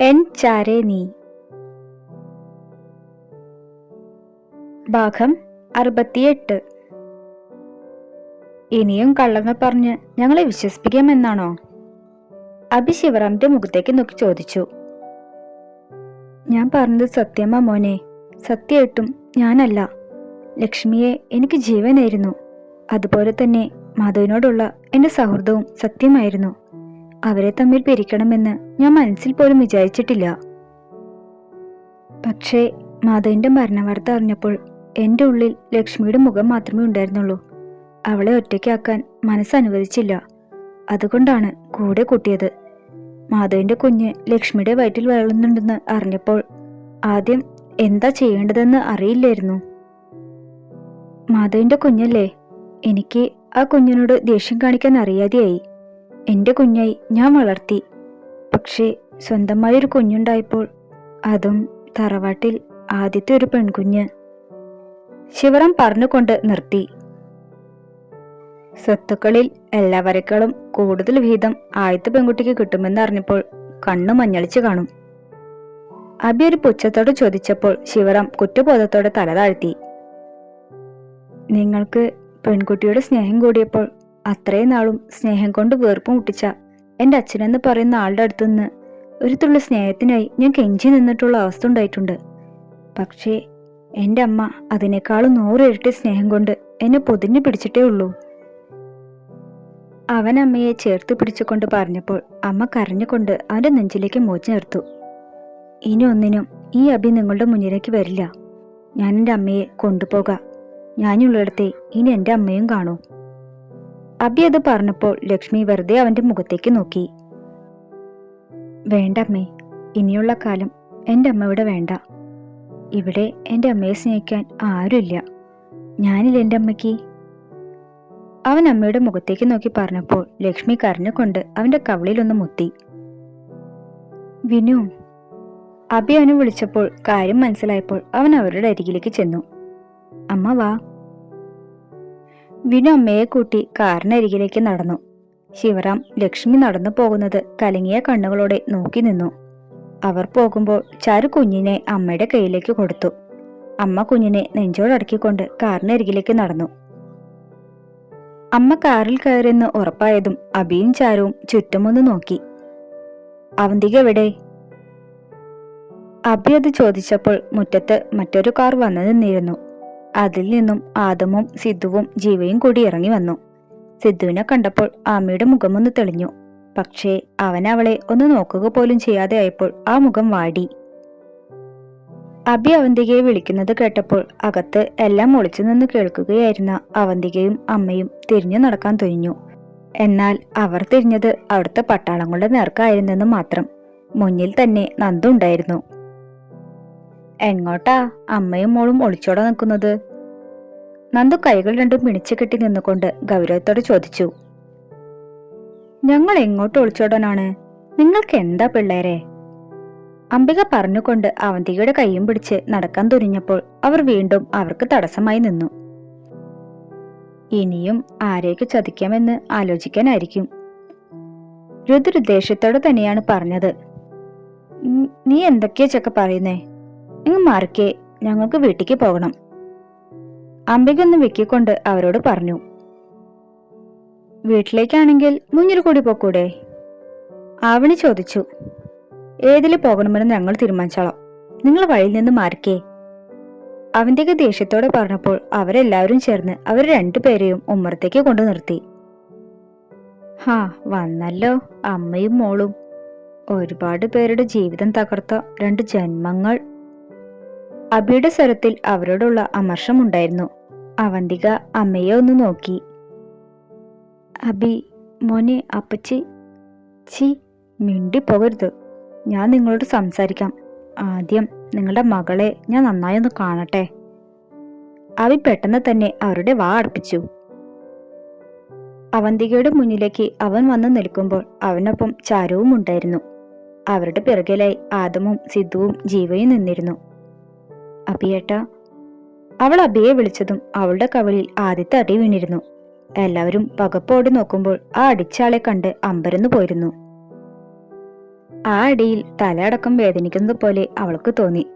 N ചാരേ നീ. ഭാഗം അറുപത്തിയെട്ട്. ഇനിയും കള്ളങ്ങൾ പറഞ്ഞ് ഞങ്ങളെ വിശ്വസിപ്പിക്കാമെന്നാണോ? അഭി ശിവറാമിന്റെ മുഖത്തേക്ക് നോക്കി ചോദിച്ചു. ഞാൻ പറഞ്ഞത് സത്യമാ മോനെ. സത്യമായിട്ടും ഞാനല്ല. ലക്ഷ്മിയെ എനിക്ക് ജീവനായിരുന്നു. അതുപോലെ തന്നെ മാധവിനോടുള്ള എന്റെ സൗഹൃദവും സത്യമായിരുന്നു. അവരെ തമ്മിൽ പിരിക്കണമെന്ന് ഞാൻ മനസ്സിൽ പോലും വിചാരിച്ചിട്ടില്ല. പക്ഷേ മാധവിന്റെ മരണവാർത്ത അറിഞ്ഞപ്പോൾ എന്റെ ഉള്ളിൽ ലക്ഷ്മിയുടെ മുഖം മാത്രമേ ഉണ്ടായിരുന്നുള്ളൂ. അവളെ ഒറ്റയ്ക്കാക്കാൻ മനസ്സനുവദിച്ചില്ല അതുകൊണ്ടാണ് കൂടെ കൂട്ടിയത്. മാധവിന്റെ കുഞ്ഞ് ലക്ഷ്മിയുടെ വയറ്റിൽ വളരുന്നുണ്ടെന്ന് അറിഞ്ഞപ്പോൾ ആദ്യം എന്താ ചെയ്യേണ്ടതെന്ന് അറിയില്ലായിരുന്നു. മാധവിന്റെ കുഞ്ഞല്ലേ? എനിക്ക് ആ കുഞ്ഞിനോട് ദേഷ്യം കാണിക്കാൻ അറിയാതെയായി. എന്റെ കുഞ്ഞായി ഞാൻ വളർത്തി. പക്ഷേ സ്വന്തമായി ഒരു കുഞ്ഞുണ്ടായപ്പോൾ അതും തറവാട്ടിൽ ആദ്യത്തെ ഒരു പെൺകുഞ്ഞ്. ശിവറാം പറഞ്ഞുകൊണ്ട് നിർത്തി. സ്വത്തുക്കളിൽ എല്ലാവരെക്കാളും കൂടുതൽ വിഹിതം ആദ്യത്തെ പെൺകുട്ടിക്ക് കിട്ടുമെന്ന് അറിഞ്ഞപ്പോൾ കണ്ണു മഞ്ഞളിച്ചു കാണും. അബി ഒരു പുച്ഛത്തോട് ചോദിച്ചപ്പോൾ ശിവറാം കുറ്റബോധത്തോടെ തല താഴ്ത്തി. നിങ്ങൾക്ക് പെൺകുട്ടിയുടെ സ്നേഹം കൂടിയപ്പോൾ അത്രയും നാളും സ്നേഹം കൊണ്ട് വേർപ്പ് മുട്ടിച്ച എന്റെ അച്ഛനെന്ന് പറയുന്ന ആളുടെ അടുത്തുനിന്ന് ഒരു തുള്ളി സ്നേഹത്തിനായി ഞാൻ കെഞ്ചി നിന്നിട്ടുള്ള അവസ്ഥ ഉണ്ടായിട്ടുണ്ട്. പക്ഷേ എന്റെ അമ്മ അതിനേക്കാളും നൂറിരട്ടി സ്നേഹം കൊണ്ട് എന്നെ പൊതിഞ്ഞു പിടിച്ചിട്ടേ ഉള്ളൂ. അവൻ അമ്മയെ ചേർത്ത് പിടിച്ചുകൊണ്ട് പറഞ്ഞപ്പോൾ അമ്മ കരഞ്ഞുകൊണ്ട് അവന്റെ നെഞ്ചിലേക്ക് മോച്ചു നിർത്തു ഇനി ഒന്നിനും ഈ അഭി നിങ്ങളുടെ മുന്നിലേക്ക് വരില്ല. ഞാൻ എന്റെ അമ്മയെ കൊണ്ടുപോകാം. ഞാനുള്ളിടത്തെ ഇനി എന്റെ അമ്മയും കാണൂ. അബി അത് പറഞ്ഞപ്പോൾ ലക്ഷ്മി വെറുതെ അവന്റെ മുഖത്തേക്ക് നോക്കി. വേണ്ട അമ്മേ ഇനിയുള്ള കാലം എന്റെ അമ്മ ഇവിടെ വേണ്ട. ഇവിടെ എന്റെ അമ്മയെ സ്നേഹിക്കാൻ ആരുമില്ല. ഞാനില്ല എന്റെ അമ്മയ്ക്ക്? അവൻ അമ്മയുടെ മുഖത്തേക്ക് നോക്കി പറഞ്ഞപ്പോൾ ലക്ഷ്മി കരഞ്ഞുകൊണ്ട് അവന്റെ കവളിയിലൊന്ന് മുത്തി. വിനു അബി അവനെ വിളിച്ചപ്പോൾ കാര്യം മനസ്സിലായപ്പോൾ അവൻ അവരുടെ അരികിലേക്ക് ചെന്നു. അമ്മ വാ. വിനു അമ്മയെ കൂട്ടി കാറിനരികിലേക്ക് നടന്നു. ശിവറാം ലക്ഷ്മി നടന്നു പോകുന്നത് കലങ്ങിയ കണ്ണുകളോടെ നോക്കി നിന്നു. അവർ പോകുമ്പോൾ ചാരു കുഞ്ഞിനെ അമ്മയുടെ കയ്യിലേക്ക് കൊടുത്തു. അമ്മ കുഞ്ഞിനെ നെഞ്ചോടടക്കിക്കൊണ്ട് കാറിനരികിലേക്ക് നടന്നു. അമ്മ കാറിൽ കയറിയെന്ന് ഉറപ്പായതും അബിയും ചാരുവും ചുറ്റുമൊന്ന് നോക്കി. അവന്തിക എവിടെ? അബി അത് ചോദിച്ചപ്പോൾ മുറ്റത്ത് മറ്റൊരു കാർ വന്നു നിന്നിരുന്നു. അതിൽ നിന്നും ആദമും സിദ്ധുവും ജീവയും കൂടി ഇറങ്ങി വന്നു. സിദ്ധുവിനെ കണ്ടപ്പോൾ ആമയുടെ മുഖമൊന്ന് തെളിഞ്ഞു. പക്ഷേ അവൻ അവളെ ഒന്ന് നോക്കുക പോലും ചെയ്യാതെ ആയപ്പോൾ ആ മുഖം വാടി. അബി അവന്തികയെ വിളിക്കുന്നത് കേട്ടപ്പോൾ അകത്ത് എല്ലാം ഒളിച്ചു നിന്ന് കേൾക്കുകയായിരുന്ന അവന്തികയും അമ്മയും തിരിഞ്ഞു നടക്കാൻ തുനിഞ്ഞു. എന്നാൽ അവർ തിരിഞ്ഞത് അവിടുത്തെ പട്ടാളങ്ങളുടെ നേർക്കായിരുന്നെന്ന് മാത്രം. മുന്നിൽ തന്നെ നന്ദുണ്ടായിരുന്നു എങ്ങോട്ടാ അമ്മയും മോളും ഒളിച്ചോടെ നിൽക്കുന്നത്? നന്ദു കൈകൾ രണ്ടും പിണിച്ചു കെട്ടി നിന്നുകൊണ്ട് ഗൗരവത്തോട് ചോദിച്ചു. ഞങ്ങൾ എങ്ങോട്ട് ഒളിച്ചോടാനാണ്? നിങ്ങൾക്ക് എന്താ പിള്ളേരെ? അംബിക പറഞ്ഞുകൊണ്ട് അവന്തികയുടെ കൈയും പിടിച്ച് നടക്കാൻ തുനിഞ്ഞപ്പോൾ അവർ വീണ്ടും അവർക്ക് തടസ്സമായി നിന്നു. ഇനിയും ആരേക്ക് ചതിക്കാമെന്ന് ആലോചിക്കാനായിരിക്കും. രുദ്രുദ്ദേശത്തോടെ തന്നെയാണ് പറഞ്ഞത്. നീ എന്തൊക്കെയാ ചക്ക പറയുന്നേ? നിങ്ങൾ മാറിക്കേ ഞങ്ങൾക്ക് വീട്ടിലേക്ക് പോകണം. അംബിക ഒന്ന് വെക്കിക്കൊണ്ട് അവരോട് പറഞ്ഞു വീട്ടിലേക്കാണെങ്കിൽ മുന്നിൽ കൂടി പോക്കൂടെ? ആവണി ചോദിച്ചു ഏതിൽ പോകണമെന്ന് ഞങ്ങൾ തീരുമാനിച്ചോളാം. നിങ്ങൾ വഴിയിൽ നിന്ന് മാറിക്കേ. അവന്റെ ദേഷ്യത്തോടെ പറഞ്ഞപ്പോൾ അവരെല്ലാവരും ചേർന്ന് അവർ രണ്ടുപേരെയും ഉമ്മറത്തേക്ക് കൊണ്ടു നിർത്തി. ഹാ വന്നല്ലോ അമ്മയും മോളും. ഒരുപാട് പേരുടെ ജീവിതം തകർത്ത രണ്ട് ജന്മങ്ങൾ. അബിയുടെ സ്വരത്തിൽ അവരോടുള്ള അമർഷമുണ്ടായിരുന്നു. അവന്തിക അമ്മയെ ഒന്ന് നോക്കി. അബി മോനെ അപ്പച്ചി. ചി മിണ്ടി മിണ്ടിപ്പോകരുത് ഞാൻ നിങ്ങളോട് സംസാരിക്കാം. ആദ്യം നിങ്ങളുടെ മകളെ ഞാൻ നന്നായി ഒന്ന് കാണട്ടെ. അവി പെട്ടെന്ന് തന്നെ അവരുടെ വാ അടുപ്പിച്ചു. അവന്തികയുടെ മുന്നിലേക്ക് അവൻ വന്ന് നിൽക്കുമ്പോൾ അവനൊപ്പം ചാരവും ഉണ്ടായിരുന്നു. അവരുടെ പിറകിലായി ആദമും സിദ്ധുവും ജീവയും നിന്നിരുന്നു. അബിയേട്ട അവൾ അബിയെ വിളിച്ചതും അവളുടെ കവളിൽ ആദ്യത്തെ അടി വീണിരുന്നു. എല്ലാവരും പകപ്പോടി നോക്കുമ്പോൾ ആ അടിച്ചാളെ കണ്ട് അമ്പരന്നു പോയിരുന്നു. ആ അടിയിൽ തലയടക്കം വേദനിക്കുന്നത് പോലെ അവൾക്ക് തോന്നി.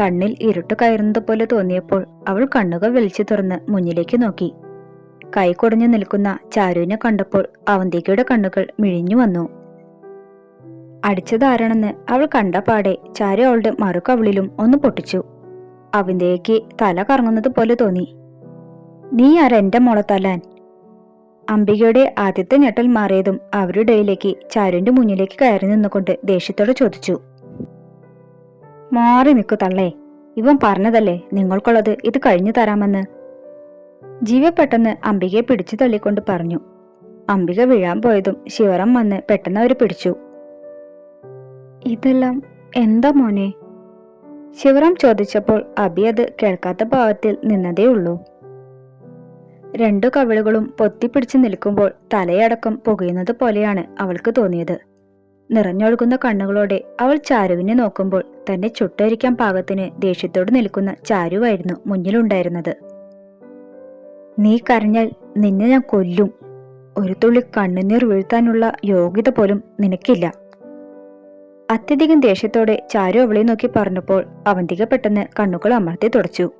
കണ്ണിൽ ഇരുട്ട് കയറുന്നത് പോലെ തോന്നിയപ്പോൾ അവൾ കണ്ണുകൾ വലിച്ചു തുറന്ന് മുന്നിലേക്ക് നോക്കി. കൈ കൊടഞ്ഞു നിൽക്കുന്ന ചാരുവിനെ കണ്ടപ്പോൾ അവന്തികയുടെ കണ്ണുകൾ മിഴിഞ്ഞു വന്നു. അടിച്ചതാരാണെന്ന് അവൾ കണ്ട പാടെ ചാരു അവളുടെ മറുകവിളിലും ഒന്ന് പൊട്ടിച്ചു. അവന്തികയ്ക്ക് തല കറങ്ങുന്നത് പോലെ തോന്നി. നീ ആരാ എന്റെ മോളെ അംബികയുടെ ആദ്യത്തെ ഞെട്ടൽ മാറിയതും അവരുടെ ഇടയിലേക്ക് ചാരുവിന്റെ മുന്നിലേക്ക് കയറി നിന്നുകൊണ്ട് ദേഷ്യത്തോടെ ചോദിച്ചു. മാറി നിൽക്കു തള്ളേ. ഇവൻ പറഞ്ഞതല്ലേ നിങ്ങൾക്കുള്ളത് ഇത് കഴിഞ്ഞു തരാമെന്ന്? ജീവ പെട്ടെന്ന് അംബികയെ പിടിച്ചു തള്ളിക്കൊണ്ട് പറഞ്ഞു. അംബിക വീഴാൻ പോയതും ശിവറം വന്ന് പെട്ടെന്ന് അവരെ പിടിച്ചു. ഇതെല്ലാം എന്താ മോനെ? ശിവറാം ചോദിച്ചപ്പോൾ അബി അത് കേൾക്കാത്ത ഭാവത്തിൽ നിന്നതേ ഉള്ളൂ. രണ്ടു കവിളുകളും പൊത്തിപ്പിടിച്ചു നിൽക്കുമ്പോൾ തലയടക്കം പുകയുന്നത് പോലെയാണ് അവൾക്ക് തോന്നിയത്. നിറഞ്ഞൊഴുകുന്ന കണ്ണുകളോടെ അവൾ ചാരുവിനെ നോക്കുമ്പോൾ തന്നെ ചുട്ടരിക്കാൻ പാകത്തിന് ദേഷ്യത്തോട് നിൽക്കുന്ന ചാരുവായിരുന്നു മുന്നിലുണ്ടായിരുന്നത്. നീ കരഞ്ഞാൽ നിന്നെ ഞാൻ കൊല്ലും. ഒരു തുള്ളി കണ്ണുനീർ വീഴ്ത്താനുള്ള യോഗ്യത പോലും നിനക്കില്ല. അത്യധികം ദേഷ്യത്തോടെ ചാരു അവളെ നോക്കി പറഞ്ഞപ്പോൾ അവന്തിക പെട്ടെന്ന് കണ്ണുകൾ അമർത്തി തുടച്ചു.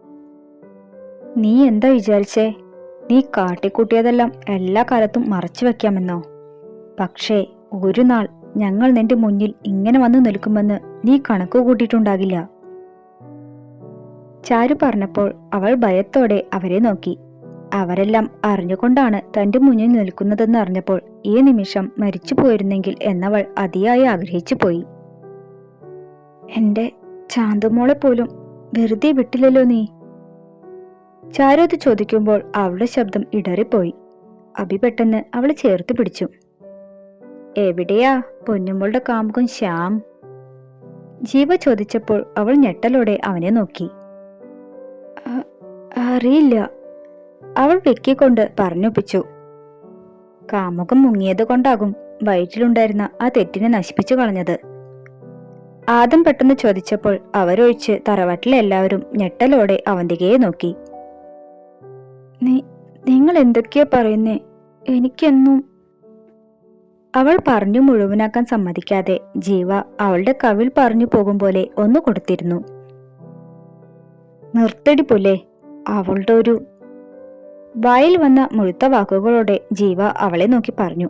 നീ എന്താ വിചാരിച്ചേ? നീ കാട്ടിക്കൂട്ടിയതെല്ലാം എല്ലാ കാലത്തും മറച്ചു വെക്കാമെന്നോ? പക്ഷേ ഒരു നാൾ ഞങ്ങൾ നിന്റെ മുന്നിൽ ഇങ്ങനെ വന്നു നിൽക്കുമെന്ന് നീ കണക്ക് കൂട്ടിയിട്ടുണ്ടാകില്ല. ചാരു പറഞ്ഞപ്പോൾ അവൾ ഭയത്തോടെ അവരെ നോക്കി. അവരെല്ലാം അറിഞ്ഞുകൊണ്ടാണ് തന്റെ മുന്നിൽ നിൽക്കുന്നതെന്ന് അറിഞ്ഞപ്പോൾ ഈ നിമിഷം മരിച്ചു പോയിരുന്നെങ്കിൽ എന്നവൾ അതിയായി ആഗ്രഹിച്ചു പോയി എന്റെ ചാന്തുമോളെ പോലും വെറുതെ വിട്ടില്ലല്ലോ നീ? ചാരു ചോദിക്കുമ്പോൾ അവളുടെ ശബ്ദം ഇടറിപ്പോയി. അഭി പെട്ടെന്ന് അവളെ ചേർത്ത് പിടിച്ചു. എവിടെയാ പൊന്നുമോളുടെ കാമുകൻ ശ്യാം? ജീവ ചോദിച്ചപ്പോൾ അവൾ ഞെട്ടലോടെ അവനെ നോക്കി. "അ- അറിയില്ല. അവൾ വെക്കിക്കൊണ്ട് പറഞ്ഞൊപ്പിച്ചു. കാമുകം മുങ്ങിയത് കൊണ്ടാകും വയറ്റിലുണ്ടായിരുന്ന ആ തെറ്റിനെ നശിപ്പിച്ചു കളഞ്ഞത്. ആദം പെട്ടെന്ന് ചോദിച്ചപ്പോൾ അവരൊഴിച്ച് തറവാട്ടിലെ എല്ലാവരും ഞെട്ടലോടെ അവന്തികയെ നോക്കി. നിങ്ങൾ എന്തൊക്കെയാ പറയുന്നേ? എനിക്കെന്നും അവൾ പറഞ്ഞു മുഴുവനാക്കാൻ സമ്മതിക്കാതെ ജീവ അവളുടെ കവിൽ പറഞ്ഞു പോകും പോലെ ഒന്ന് കൊടുത്തിരുന്നു. നിർത്തടി പോലെ അവളുടെ ഒരു വായിൽ വന്ന മുഴുത്ത വാക്കുകളോടെ ജീവ അവളെ നോക്കി പറഞ്ഞു.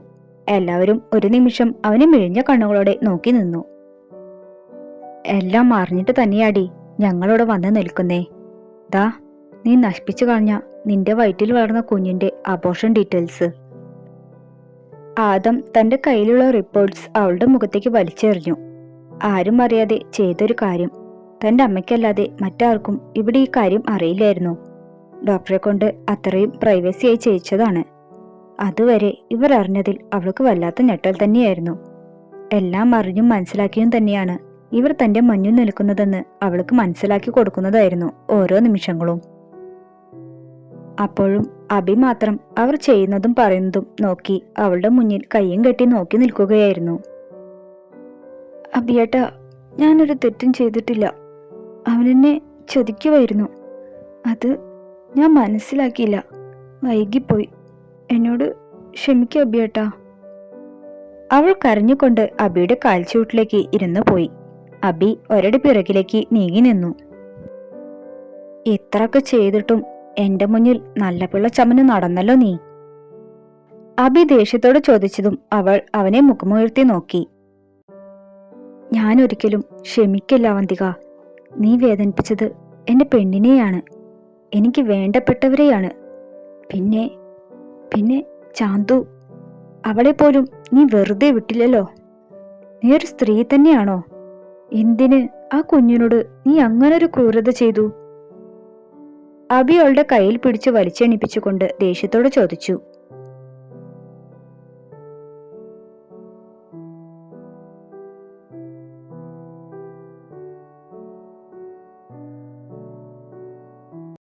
എല്ലാവരും ഒരു നിമിഷം അവനെ മിഴിഞ്ഞ കണ്ണുകളോടെ നോക്കി നിന്നു. എല്ലാം അറിഞ്ഞിട്ട് തന്നെയാടി ഞങ്ങളോട് വന്ന് നിൽക്കുന്നേ. ദാ നീ നശിപ്പിച്ചു കളഞ്ഞ നിന്റെ വയറ്റിൽ വളർന്ന കുഞ്ഞിന്റെ അബോഷൻ ഡീറ്റെയിൽസ് ആദം തന്റെ കയ്യിലുള്ള റിപ്പോർട്ട്സ് അവളുടെ മുഖത്തേക്ക് വലിച്ചെറിഞ്ഞു. ആരും അറിയാതെ ചെയ്തൊരു കാര്യം. തന്റെ അമ്മയ്ക്കല്ലാതെ മറ്റാർക്കും ഇവിടെ ഈ കാര്യം അറിയില്ലായിരുന്നു. ഡോക്ടറെ കൊണ്ട് അത്രയും പ്രൈവസിയായി ചെയ്യിച്ചതാണ്. അതുവരെ ഇവർ അറിഞ്ഞതിൽ അവൾക്ക് വല്ലാത്ത ഞെട്ടൽ തന്നെയായിരുന്നു. എല്ലാം അറിഞ്ഞും മനസ്സിലാക്കിയും തന്നെയാണ് ഇവർ തന്റെ മഞ്ഞു നിൽക്കുന്നതെന്ന് അവൾക്ക് മനസ്സിലാക്കി കൊടുക്കുന്നതായിരുന്നു ഓരോ നിമിഷങ്ങളും. അപ്പോഴും അഭി മാത്രം അവർ ചെയ്യുന്നതും പറയുന്നതും നോക്കി അവളുടെ മുന്നിൽ കയ്യും കെട്ടി നോക്കി നിൽക്കുകയായിരുന്നു. അബിയേട്ട ഞാനൊരു തെറ്റും ചെയ്തിട്ടില്ല. അവനെന്നെ ചതിക്കുമായിരുന്നു അത് ഞാൻ മനസ്സിലാക്കിയില്ല. വൈകിപ്പോയി. എന്നോട് ക്ഷമിക്കുക അബിയേട്ടാ. അവൾ കരഞ്ഞുകൊണ്ട് അബിയുടെ കാൽച്ചുവട്ടിലേക്ക് ഇരുന്നു പോയി. അബി ഒരടി പിറകിലേക്ക് നീങ്ങി നിന്നു. ഇത്രയൊക്കെ ചെയ്തിട്ടും എന്റെ മുന്നിൽ നല്ല പിള്ള ചമന് നടന്നല്ലോ നീ? അബി ദേഷ്യത്തോട് ചോദിച്ചതും അവൾ അവനെ മുഖമുയർത്തി നോക്കി. ഞാൻ ഒരിക്കലും ക്ഷമിക്കില്ല അവന്തിക നീ വേദനിപ്പിച്ചത് എന്റെ പെണ്ണിനെയാണ്. എനിക്ക് വേണ്ടപ്പെട്ടവരെയാണ്. പിന്നെ പിന്നെ ചാന്തു അവളെ പോലും നീ വെറുതെ വിട്ടില്ലല്ലോ? നീ ഒരു സ്ത്രീ തന്നെയാണോ? എന്തിന് ആ കുഞ്ഞിനോട് നീ അങ്ങനൊരു ക്രൂരത ചെയ്തു? അബി അവളുടെ കയ്യിൽ പിടിച്ച് വലിച്ചെണിപ്പിച്ചുകൊണ്ട് ദേഷ്യത്തോട് ചോദിച്ചു.